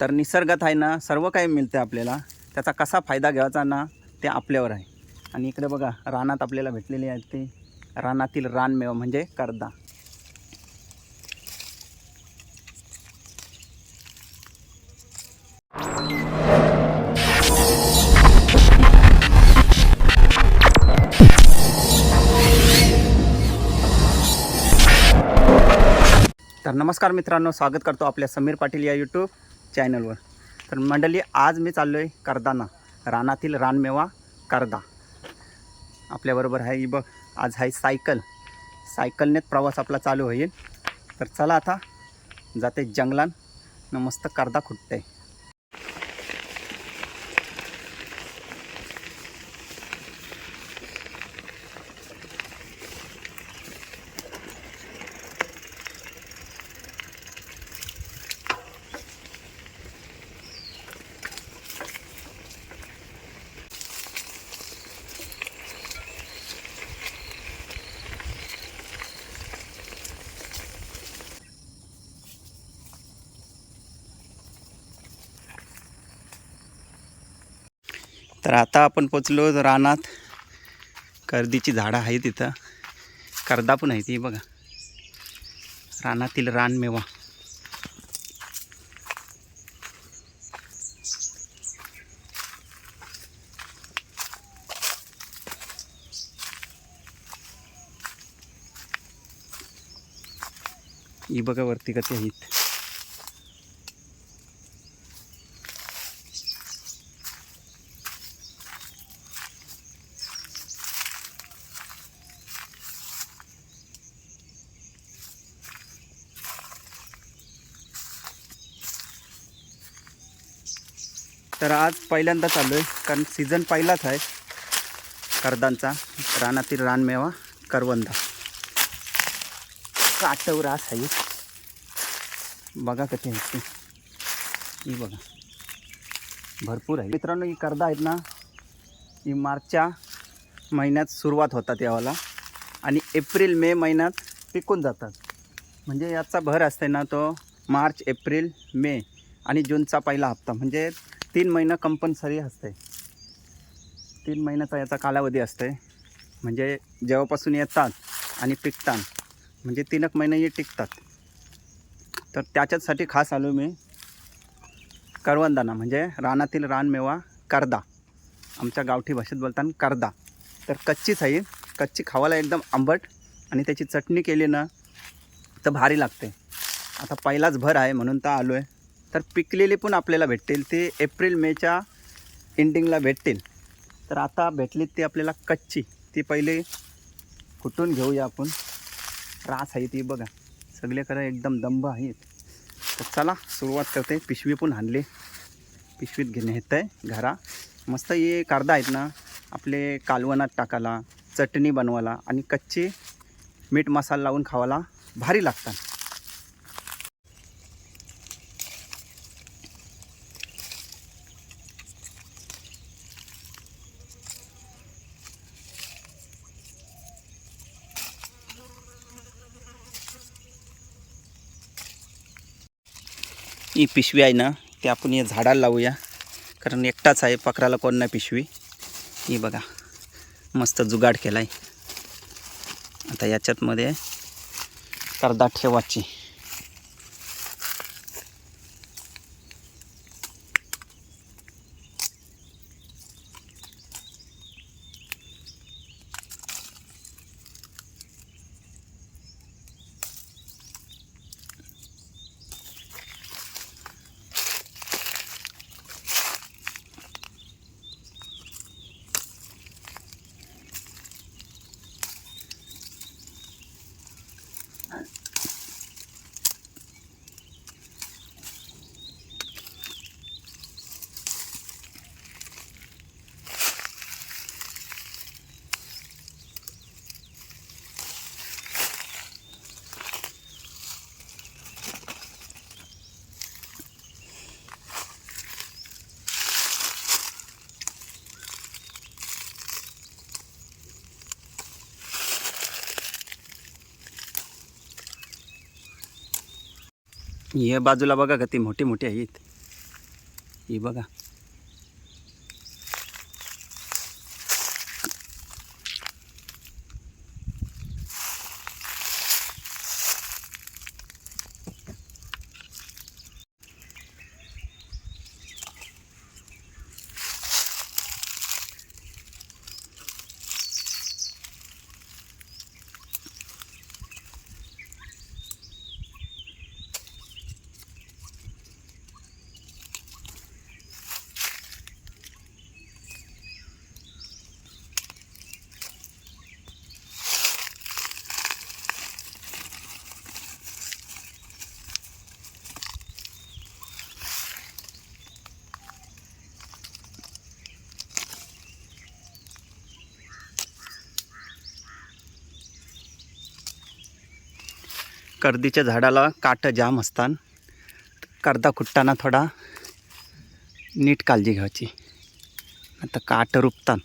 तर निसर्गात आहे ना सर्व काही मिळते आपल्याला. त्याचा कसा फायदा घ्यायचा ना ते आपल्यावर आहे. आणि इकडे बघा रानात आपल्याला भेटलेली आहेत ते. रानातील रानमेवा म्हणजे करदा. तर नमस्कार मित्रांनो स्वागत करतो आपल्या समीर पाटील या यूट्यूब चॅनलवर. तर मंडळी आज मी चाललो आहे करदाना रानातील रानमेवा करदा. आपल्याबरोबर आहे ही बघ आज आहे सायकल. सायकलनेच प्रवास आपला चालू होईल. तर चला आता जाते जंगलान न मस्त करदा खुटते तर आता आपण पोचलो रानात. कर्दीची झाडं आहेत तिथं करदा पण आहे ती बघा. रानातील रानमेवा ही बघा वरती कसे आहेत. तर आज पहिल्यांदा चालू आहे कारण सीझन पहिलाच आहे. करदांचा रानातील रानमेवा करवंदा. काटव रास आहे बघा कशी आहे ही बघा. भरपूर आहे. मित्रांनो ही करदा आहेत ना ही मार्चच्या महिन्यात सुरुवात होतात यावाला. आणि एप्रिल मे महिन्यात पिकून जातात. म्हणजे याचा भर असते ना तो मार्च एप्रिल मे आणि जूनचा पहिला हप्ता. म्हणजे तीन महिना कंपल्सरी असते तीन महिन्याचा याचा कालावधी असते म्हणजे जेव्हापासून येतात आणि पिकतात म्हणजे तीन एक महिने हे टिकतात. तर त्याच्याचसाठी खास आलो मी करवंदाना म्हणजे रानातील रानमेवा करदा. आमच्या गावठी भाषेत बोलताना करदा. तर कच्चीच आहे कच्ची खावायला एकदम आंबट आणि त्याची चटणी केली ना तर भारी लागते. आता पहिलाच भर आहे म्हणून तर आलो आहे तर पिकलेली पण आपल्याला भेटतील. ते एप्रिल मेच्या एंडिंगला भेटतील. तर आता भेटलीत ती आपल्याला कच्ची. ती पहिले कुठून घेऊया आपण? रास आहे ती बघा. सगळीकडे एकदम दंब आहेत. तर चला सुरुवात करते. पिशवी पण आणले पिशवीत घेणे येत आहे घरा. मस्त हे कांदा आहेत ना. आपले कालवणात टाकायला चटणी बनवायला आणि कच्ची मीठ मसाला लावून खावायला भारी लागतात. ही पिशवी आहे ना ती आपण या झाडाला लावूया. कारण एकटाच आहे पकराला कोण नाही पिशवी. ही बघा मस्त जुगाड केला आहे आता याच्यातमध्ये करदा ठेवाची या बाजूला बघा का ती मोठी मोठी आहेत. ही बघा. कर्दीच्या झाडाला काट जाम असतात कर्दा खुट्टाना थोडा नीट काळजी घ्यायची. आता काट रुपतात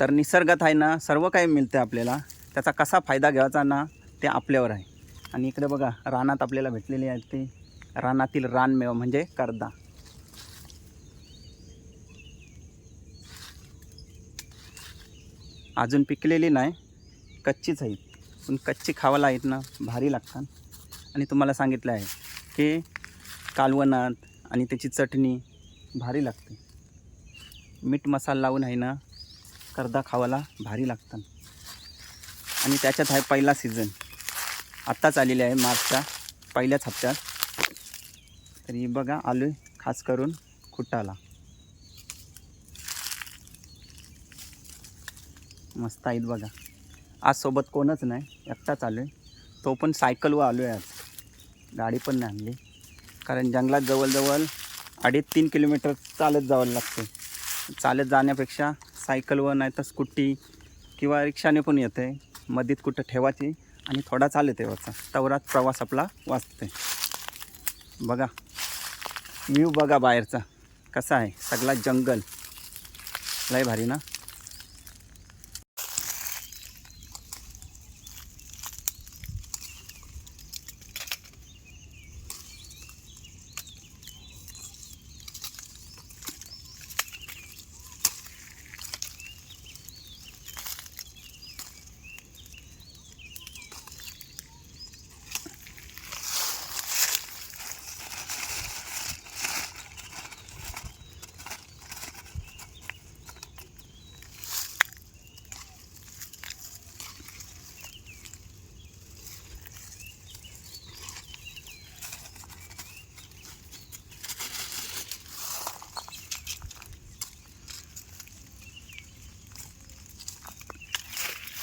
तर निसर्गात आहे ना सर्व काही मिळते आपल्याला. त्याचा कसा फायदा घ्यायचा ना ते आपल्यावर आहे. आणि इकडे बघा रानात आपल्याला भेटलेली आहे ती. रानातील रानमेवा म्हणजे कर्दा. अजून पिकलेली नाही कच्चीच आहेत. पण कच्ची खावायला आहेत ना भारी लागतात. आणि तुम्हाला सांगितलं आहे की कालवणात आणि त्याची चटणी भारी लागते. मीठ मसाला लावून आहे ना करदा खावाला भारी लागतात. आणि त्याच्यात आहे पहिला सीझन आत्ताच आलेले आहे मार्चच्या पहिल्याच हप्त्यात. तरी बघा आलो आहे खास करून खुटाला मस्त आहेत बघा. आज सोबत कोणच नाही एकटाच आलो आहे तो पण सायकलवर आलो आहे आज. गाडी पण नाही आणली. कारण जंगलात जवळजवळ अडीच तीन किलोमीटर चालत जावं लागते चालत जाण्यापेक्षा सायकलवर नाही तर स्कूटी किंवा रिक्षाने पण येते. मधीत कुठं ठेवायची आणि थोडा चालत यायचा. तवरात प्रवास आपला वाचते. बघा व्ह्यू बघा बाहेरचा. कसा आहे? सगळा जंगल. लय भारी ना?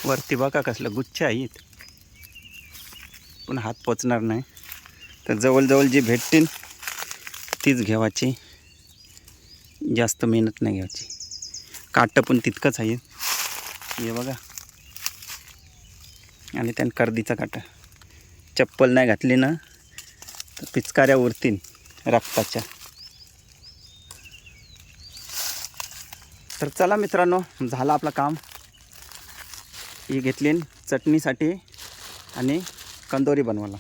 वरती बघा कसलं गुच्छ आहेत पण हात पोचणार नाही. तर जवळजवळ जी भेटतील तीच घेवायची जास्त मेहनत नाही घ्यायची. काटं पण तितकंच आहे. हे बघा. आणि त्यानं कर्दीचा काटा. चप्पल नाही घातली ना तर पिचकाऱ्या उरतील रक्ताच्या. तर चला मित्रांनो झालं आपलं काम. ही घेतली चटणीसाठी आणि कंदोरी बनवायला.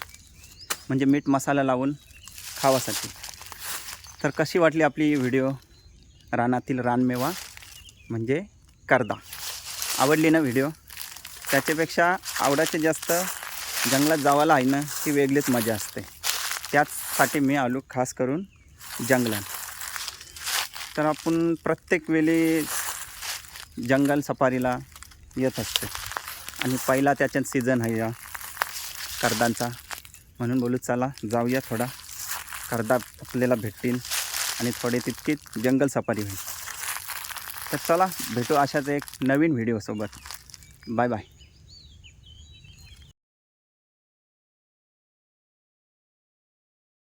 म्हणजे मीठ मसाला लावून खावासाठी. तर कशी वाटली आपली व्हिडिओ रानातील रानमेवा म्हणजे करदा. आवडली ना व्हिडिओ त्याच्यापेक्षा आवडायचे जास्त जंगलात जावायला आहे ना ती वेगळीच मजा असते. त्याचसाठी मी आलो खास करून जंगलात. तर आपण प्रत्येक वेळी जंगल सफारीला येत असते. आणि पहिला त्याच्यात सीझन आहे या कर्दांचा. म्हणून बोलू चला जाऊया थोडा. कर्दा आपल्याला भेटतील आणि थोडे तितकीच जंगल सफारी होईल. तर चला भेटू अशाच एक नवीन व्हिडिओसोबत बाय बाय